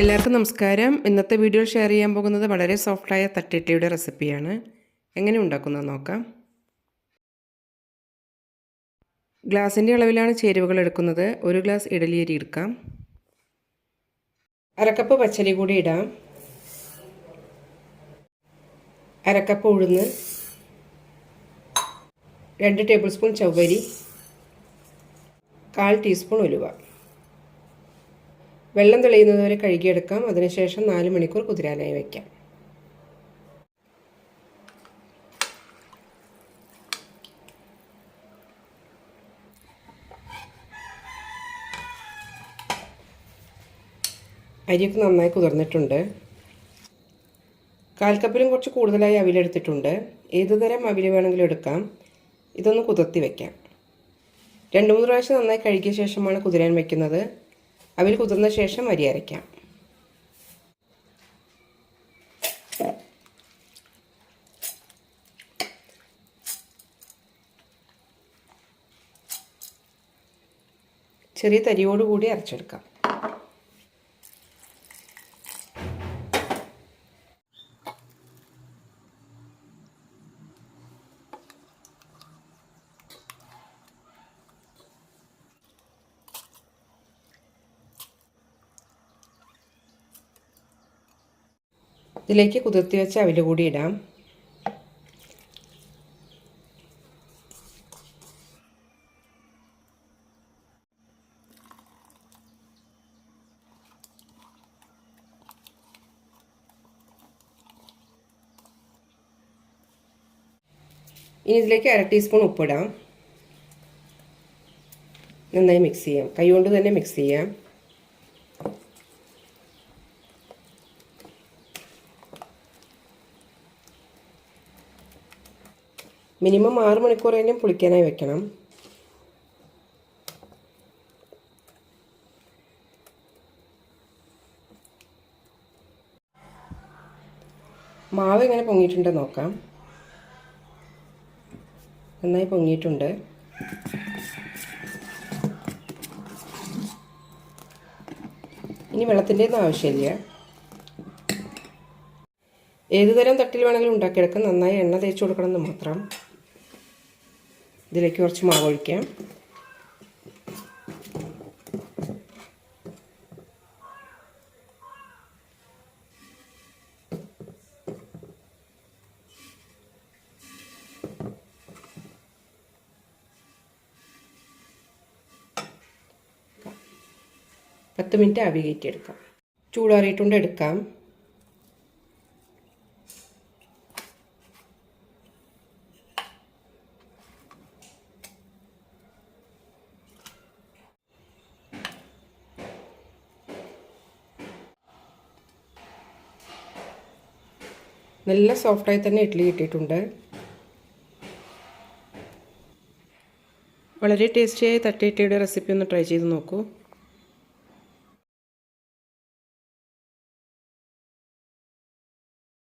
എല്ലാവർക്കും നമസ്കാരം. ഇന്നത്തെ വീഡിയോയിൽ ഷെയർ ചെയ്യാൻ പോകുന്നത് വളരെ സോഫ്റ്റായ തട്ടിട്ടിയുടെ റെസിപ്പിയാണ് എങ്ങനെ ഉണ്ടാക്കുന്നത് നോക്കാം. ഗ്ലാസിന്റെ അളവിലാണ് ചേരുവകൾ എടുക്കുന്നത്. ഒരു ഗ്ലാസ് ഇഡലി അരി എടുക്കാം. അരക്കപ്പ് പച്ചരി കൂടി ഇടാം. അരക്കപ്പ് ഉഴുന്ന്. രണ്ട് ടേബിൾ സ്പൂൺ ചവ്വരി കാൽ ടീസ്പൂൺ ഉലുവ. വെള്ളം തെളിയുന്നത് വരെ കഴുകിയെടുക്കാം. അതിനുശേഷം നാല് മണിക്കൂർ കുതിരാനായി വയ്ക്കാം. അരിയൊക്കെ നന്നായി കുതിർന്നിട്ടുണ്ട്. കാൽ കപ്പിലും കുറച്ച് കൂടുതലായി അവിലെടുത്തിട്ടുണ്ട്. ഏത് തരം അവിൽ വേണമെങ്കിലും എടുക്കാം. ഇതൊന്ന് കുതിർത്തി വയ്ക്കാം. രണ്ട് മൂന്ന് പ്രാവശ്യം നന്നായി കഴുകിയ ശേഷമാണ് കുതിരാൻ വയ്ക്കുന്നത്. അവിൽ കുതിർന്ന ശേഷം അരി അരയ്ക്കാം. ചെറിയ തരിയോടുകൂടി അരച്ചെടുക്കാം. ഇതിലേക്ക് കുതിർത്തി വെച്ച അവിൽ കൂടി ഇടാം. ഇനി ഇതിലേക്ക് അര ടീസ്പൂൺ ഉപ്പിടാം. നന്നായി മിക്സ് ചെയ്യാം. കൈ കൊണ്ട് തന്നെ മിക്സ് ചെയ്യാം. മിനിമം ആറ് മണിക്കൂറെങ്കിലും പുളിക്കാനായി വെക്കണം. മാവ് എങ്ങനെ പൊങ്ങിയിട്ടുണ്ട് നോക്കാം. നന്നായി പൊങ്ങിയിട്ടുണ്ട്. ഇനി വെള്ളത്തിന്റെ ഒന്നും ആവശ്യമില്ല. ഏതുതരം തട്ടിൽ വേണമെങ്കിലും ഉണ്ടാക്കിയെടുക്കാം. നന്നായി എണ്ണ തേച്ച് കൊടുക്കണം എന്ന് മാത്രം. ഇതിലേക്ക് കുറച്ച് മാവ് ഒഴിക്കാം. പത്ത് മിനിറ്റ് ആവി കയറ്റിയെടുക്കാം ചൂടാറിയിട്ടുണ്ട് എടുക്കാം. നല്ല സോഫ്റ്റായി തന്നെ ഇഡ്ഡലി കിട്ടിയിട്ടുണ്ട്. വളരെ ടേസ്റ്റിയായ തട്ടിയിട്ടിയുടെ റെസിപ്പി ഒന്ന് ട്രൈ ചെയ്ത് നോക്കൂ.